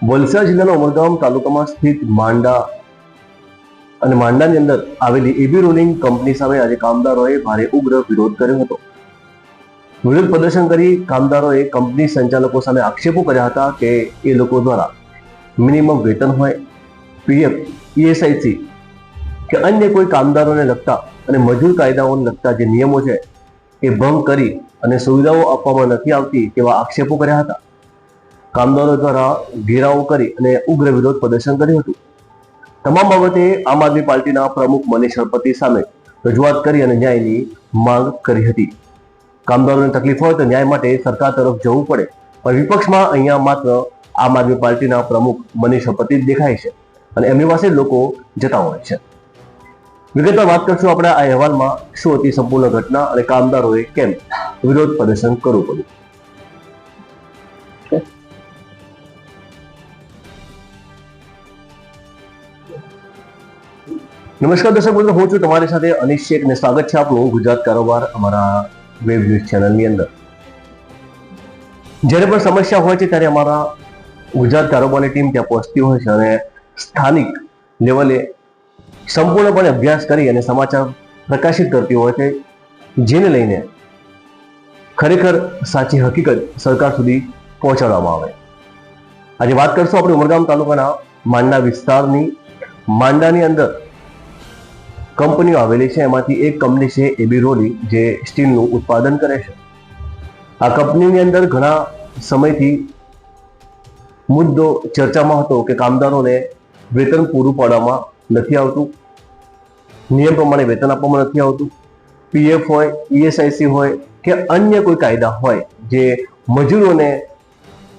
વલસાડ જિલ્લાના ઉમરગામ તાલુકામાં સ્થિત માંડા અને માંડાની અંદર આવેલી એબી રોલિંગ કંપની સામે આજે કામદારોએ ભારે ઉગ્ર વિરોધ કર્યો હતો. વિરોધ પ્રદર્શન કરી કામદારોએ કંપની સંચાલકો સામે આક્ષેપો કર્યા હતા કે એ લોકો દ્વારા મિનિમમ વેતન હોય પીએફ ઈએસઆઈસી કે અન્ય કોઈ કામદારોને લગતા અને મજૂર કાયદાઓને લગતા જે નિયમો છે એ ભંગ કરી અને સુવિધાઓ આપવામાં નથી આવતી તેવા આક્ષેપો કર્યા હતા. કામદારો દ્વારા ઘેરાવો કરી અને ઉગ્ર વિરોધ પ્રદર્શન કર્યું હતું. તમામ બાબતે આમ આદમી પાર્ટીના પ્રમુખ મનીષ હળપતિ સામે રજૂઆત કરી અને ન્યાયની માંગ કરી હતી. કામદારોને તકલીફ હોય તો ન્યાય માટે સરકાર તરફ જવું પડે, પણ વિપક્ષમાં અહીંયા માત્ર આમ આદમી પાર્ટીના પ્રમુખ મનીષ હળપતિ દેખાય છે અને એમની પાસે લોકો જતા હોય છે. વિગતવાર વાત કરશું આપણે આ અહેવાલમાં શું હતી સંપૂર્ણ ઘટના અને કામદારોએ કેમ વિરોધ પ્રદર્શન કરવું પડ્યું. નમસ્કાર દર્શક મિત્રો, હું છું તમારી સાથે અનિશ શેખ ને સ્વાગત છે આપનું ગુજરાત કારોબાર અમારા વેબ ન્યૂઝ ચેનલની અંદર. જ્યારે પણ સમસ્યા હોય છે ત્યારે અમારા ગુજરાત કારોબારની ટીમ ત્યાં પહોંચતી હોય છે અને સ્થાનિક લેવલે સંપૂર્ણપણે અભ્યાસ કરી અને સમાચાર પ્રકાશિત કરતી હોય છે, જેને લઈને ખરેખર સાચી હકીકત સરકાર સુધી પહોંચાડવામાં આવે. આજે વાત કરશું આપણે ઉમરગામ તાલુકાના માંડા વિસ્તારની માંડાની અંદર કંપનીઓ આવેલી છે. એમાંથી એક કંપની છે એબી રોલી, જે સ્ટીલનું ઉત્પાદન કરે છે. આ કંપનીની અંદર ઘણા સમયથી મુદ્દો ચર્ચામાં હતો કે કામદારોને વેતન પૂરું પાડવામાં નથી આવતું. નિયમ પ્રમાણે વેતન આપવામાં નથી આવતું. પીએફ હોય, ઈએસઆઈસી હોય કે અન્ય કોઈ કાયદા હોય, જે મજૂરોને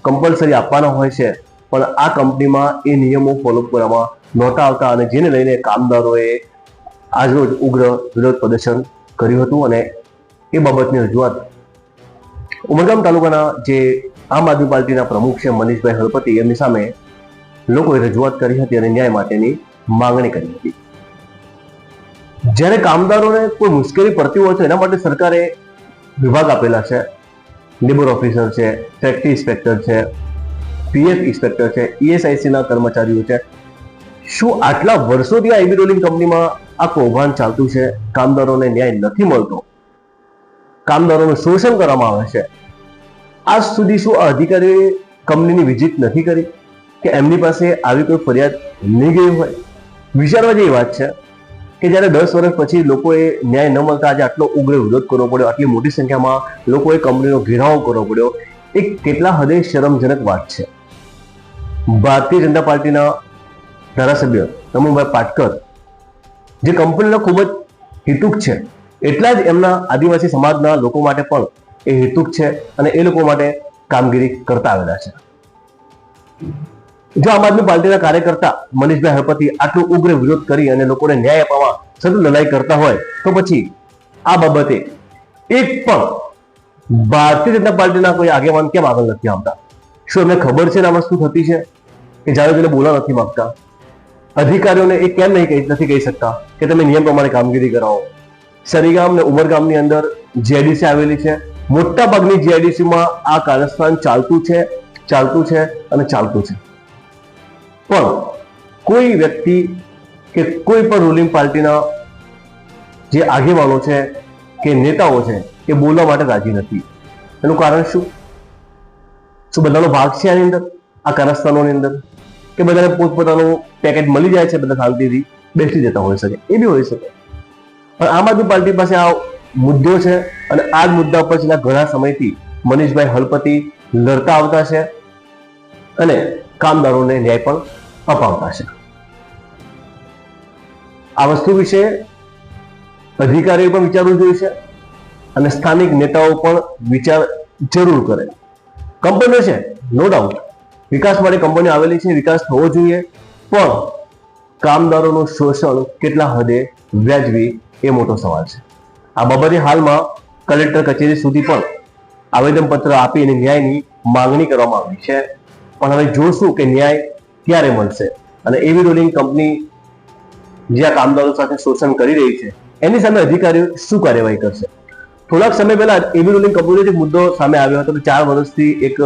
કમ્પલસરી આપવાના હોય છે. પણ આ કંપનીમાં એ નિયમો ફોલો કરવામાં નહોતા આવતા અને જેને લઈને કામદારોએ આજરોજ ઉગ્ર વિરોધ પ્રદર્શન કર્યું હતું અને એ બાબતની રજૂઆત ઉમરગામ તાલુકાના જે આમ આદમી પાર્ટીના પ્રમુખ છે મનીષભાઈ હળપતિ, એમની સામે લોકોએ રજૂઆત કરી હતી અને ન્યાય માટેની માંગણી કરી હતી. જ્યારે કામદારોને કોઈ મુશ્કેલી પડતી હોય તો એના માટે સરકારે વિભાગ આપેલા છે, લેબર ઓફિસર છે, ફેક્ટરી ઇન્સ્પેક્ટર છે પીએફ ઇન્સ્પેક્ટર છે, ઈએસઆઈસીના કર્મચારીઓ છે. શું આટલા વર્ષોથી આ એબી રોલિંગ કંપનીમાં આ કૌભાંડ ચાલતું છે? કામદારોને ન્યાય નથી મળતો. કામદારોનું શોષણ કરવામાં આવે છે. આજ સુધી શું આ અધિકારીઓએ કંપનીની વિઝિટ નથી કરી? કે એમની પાસે આવી કોઈ ફરિયાદ નહીં ગઈ હોય? વિચારવા જેવી વાત છે કે જ્યારે દસ વર્ષ પછી લોકોએ ન્યાય ન મળતા આજે આટલો ઉગ્ર વિરોધ કરવો પડ્યો, આટલી મોટી સંખ્યામાં લોકોએ કંપનીનો ઘેરાવો કરવો પડ્યો. એ કેટલા હદે શરમજનક વાત છે. ભારતીય જનતા પાર્ટીના ધારાસભ્ય રમણભાઈ પાટકર, જે કંપનીના ખૂબ જ હિતુક છે, એટલા જ એમના આદિવાસી સમાજના લોકો માટે પણ એ હિતુક છે અને એ લોકો માટે કામગીરી કરતા આવેલા છે. જો આમ આદમી પાર્ટીના કાર્યકર્તા મનીષભાઈ હળપતિ આટલો ઉગ્ર વિરોધ કરી અને લોકોને ન્યાય અપાવવા સતત લડાઈ કરતા હોય, તો પછી આ બાબતે એક પણ ભારતીય જનતા પાર્ટીના કોઈ આગેવાન કેમ આગળ નથી આવતા? શું એમને ખબર છે આમાં શું થતી છે? કે જ્યારે તેને બોલવા નથી માંગતા, અધિકારીઓને એ કેમ નહીં કહી નથી કહી શકતા કે તમે નિયમ પ્રમાણે કામગીરી કરાવો? સરીગામ ને ઉમરગામની અંદર જીઆઈડીસી આવેલી છે. મોટા ભાગની જીઆઈડીસીમાં આ કાર્યસ્થાન ચાલતું છે ચાલતું છે અને ચાલતું છે. પણ કોઈ વ્યક્તિ કે કોઈ પણ રૂલિંગ પાર્ટીના જે આગેવાનો છે, કે નેતાઓ છે, એ બોલવા માટે રાજી નથી. એનું કારણ શું? શું બધાનો ભાગ છે આની અંદર? આ કારસ્થાનોની અંદર, કે બધાને પોતપોતાનું પેકેજ મળી જાય છે, બધા શાંતિથી બેસી જતા હોઈ શકે, એ બી હોઈ શકે. પણ આમ આદમી પાર્ટી પાસે આ મુદ્દો છે અને આ જ મુદ્દા ઉપર છેલ્લા ઘણા સમયથી મનીષભાઈ હળપતિ લડતા આવતા છે અને કામદારોને ન્યાય પણ અપાવતા છે. આ વસ્તુ વિશે અધિકારીઓ પણ વિચારવું જોઈએ છે અને સ્થાનિક નેતાઓ પણ વિચાર જરૂર કરે. કંપનીઓ છે નો ડાઉટ વિકાસ માટે કંપનીઓ આવેલી છે, વિકાસ થવો જોઈએ. પણ કામદારોનું શોષણ કેટલા હદે વ્યાજબી એ મોટો સવાલ છે. આ બાબતે હાલમાં કલેક્ટર કચેરી સુધી પણ આવેદનપત્ર આપી અને ન્યાયની માંગણી કરવામાં આવી છે. પણ હવે જોશું કે ન્યાય ક્યારે મળશે અને એવી રોલિંગ કંપની જે આ કામદારો સાથે શોષણ કરી રહી છે, એની સામે અધિકારીઓ શું કાર્યવાહી કરશે? થોડાક સમય પહેલા એવી રોલિંગ કંપનીનો જે મુદ્દો સામે આવ્યો હતો, ચાર વર્ષથી એક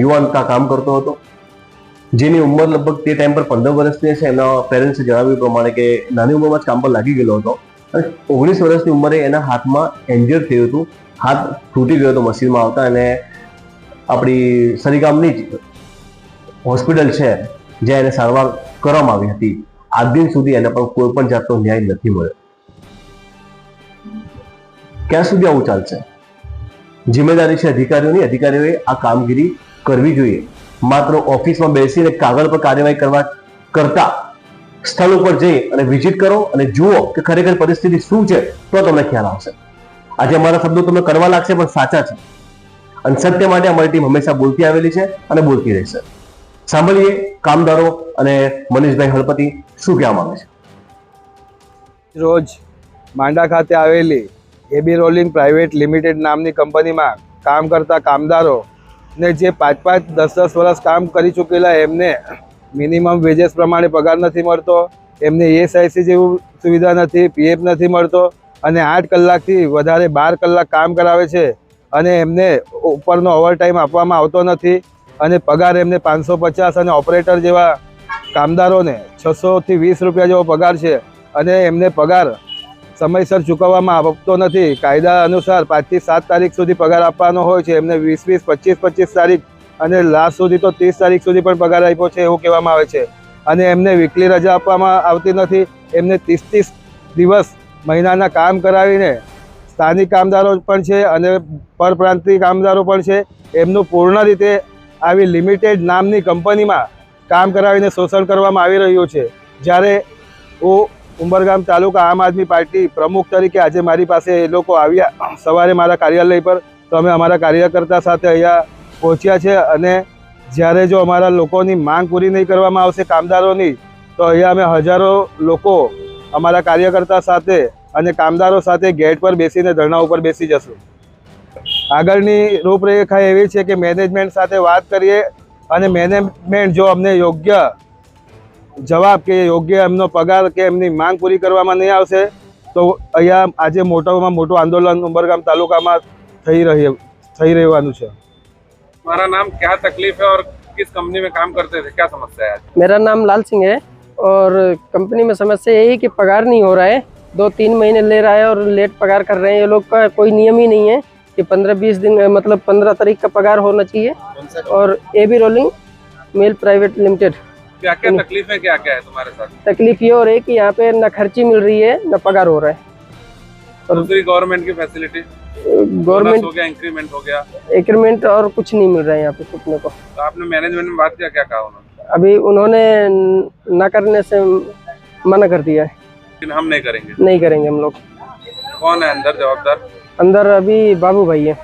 યુવાન ત્યાં કામ કરતો હતો. જેની ઉંમર લગભગ તે ટાઈમ પર પંદર વર્ષની છે એના પેરેન્ટ્સે જણાવ્યું પ્રમાણે કે નાની ઉંમરમાં જ કામ પર લાગી ગયેલો હતો. અને ઓગણીસ વર્ષની ઉંમરે એના હાથમાં એન્જર થયું હતું. હાથ તૂટી ગયો હતો મશીનમાં આવતા અને આપણી સરીગામની જ હોસ્પિટલ છે, જ્યાં એને સારવાર કરવામાં આવી હતી. આજ દિન સુધી એને પણ કોઈ પણ જાતનો ન્યાય નથી મળ્યો. ક્યાં સુધી આવું ચાલશે? જિમ્મેદારી છે અધિકારીઓની. અધિકારીઓએ આ કામગીરી કરવી જોઈએ. માત્ર ઓફિસમાં બેસીને કાગળ પર કાર્યવાહી કરવા કરતા સ્થળ ઉપર જઈ અને વિઝિટ કરો અને જુઓ કે ખરેખર પરિસ્થિતિ શું છે તો તમને ખ્યાલ આવશે. આજે અમારા શબ્દો તમને કરવા લાગશે પણ સાચા છે. અને સત્ય માટે અમારી ટીમ હંમેશા બોલતી આવેલી છે અને બોલતી રહેશે. સાંભળીએ કામદારો અને મનીષભાઈ હળપતિ શું કહેવા માંગે છે. રોજ માંડા ખાતે આવેલી એબી રોલિંગ પ્રાઇવેટ લિમિટેડ નામની કંપનીમાં કામ કરતા કામદારો ને જે પાંચ પાંચ, દસ દસ વર્ષ કામ કરી ચૂકેલા, એમને મિનિમમ વેજેસ પ્રમાણે પગાર નથી મળતો, એમને એસઆઈસી જેવું સુવિધા નથી પીએફ નથી મળતો, અને આઠ કલાકથી વધારે બાર કલાક કામ કરાવે છે, અને એમને ઉપરનો ઓવરટાઈમ આપવામાં આવતો નથી, અને પગાર એમને પાંચસો પચાસ અને ઓપરેટર જેવા કામદારોને છસોથી વીસ રૂપિયા જેવો પગાર છે, અને એમને પગાર સમયસર ચૂકવવામાં આવતો નથી. કાયદા અનુસાર પાંચથી સાત તારીખ સુધી પગાર આપવાનો હોય છે. એમને વીસ વીસ, પચીસ પચીસ તારીખ અને લાસ્ટ સુધી તો ત્રીસ તારીખ સુધી પણ પગાર આપ્યો છે એવું કહેવામાં આવે છે. અને એમને વીકલી રજા આપવામાં આવતી નથી. એમને ત્રીસ ત્રીસ દિવસ મહિનાના કામ કરાવીને સ્થાનિક કામદારો પણ છે અને પરપ્રાંતિય કામદારો પણ છે. એમનું પૂર્ણ રીતે આવી લિમિટેડ નામની કંપનીમાં કામ કરાવીને શોષણ કરવામાં આવી રહ્યું છે. જ્યારે હું ઉંબરગામ તાલુકા આમ આદમી પાર્ટી પ્રમુખ તરીકે આજે મારી પાસે એ લોકો આવ્યા. સવારે મારા કાર્યાલય પર તો અમે અમારા કાર્યકર્તા સાથે અહીંયા પહોંચ્યા છે અને જ્યારે જો અમારા લોકોની માંગ પૂરી નહીં કરવામાં આવશે કામદારોની, તો અહીંયા અમે હજારો લોકો અમારા કાર્યકર્તા સાથે અને કામદારો સાથે ગેટ પર બેસીને ધરણા ઉપર બેસી જશું. આગળની રૂપરેખા એવી છે કે મેનેજમેન્ટ સાથે વાત કરીએ અને મેનેજમેન્ટ જો અમને યોગ્ય જવાબ કે યોગ્ય એમનો પગાર કે એમની માંગ પૂરી કરવામાં નહીં આવશે તો અહીંયા આજે મોટામાં મોટું આંદોલન ઉંબરગામ તાલુકામાં થઈ રહ્યું થઈ રહેવાનું છે हमारा नाम क्या तकलीफ है और किस कंपनी में काम करते थे क्या समस्या है आज? मेरा नाम लाल सिंह है और कंपनी में समस्या यही है कि पगार नहीं हो रहा है दो तीन महीने ले रहा है और लेट पगार कर रहे हैं ये लोग का कोई नियम ही नहीं है कि पंद्रह बीस दिन मतलब पंद्रह तारीख का पगार होना चाहिए और A B rolling mill private limited क्या क्या तकलीफ़ है क्या क्या है तुम्हारे साथ? तकलीफ़ ये हो रही है कि यहाँ पे न खर्ची मिल रही है न पगार हो रहा है। और दूसरी गवर्नमेंट की फैसिलिटी गवर्नमेंट हो गया इंक्रीमेंट हो गया। एग्रीमेंट और कुछ नहीं मिल रहा है यहाँ पे सुनने को। तो आपने मैनेजमेंट में बात किया क्या कहा उन्होंने? अभी उन्होंने न करने से मना कर दिया है। लेकिन हम नहीं करेंगे। नहीं करेंगे हम लोग। कौन है अंदर जवाबदार? अंदर अभी बाबू भाई है।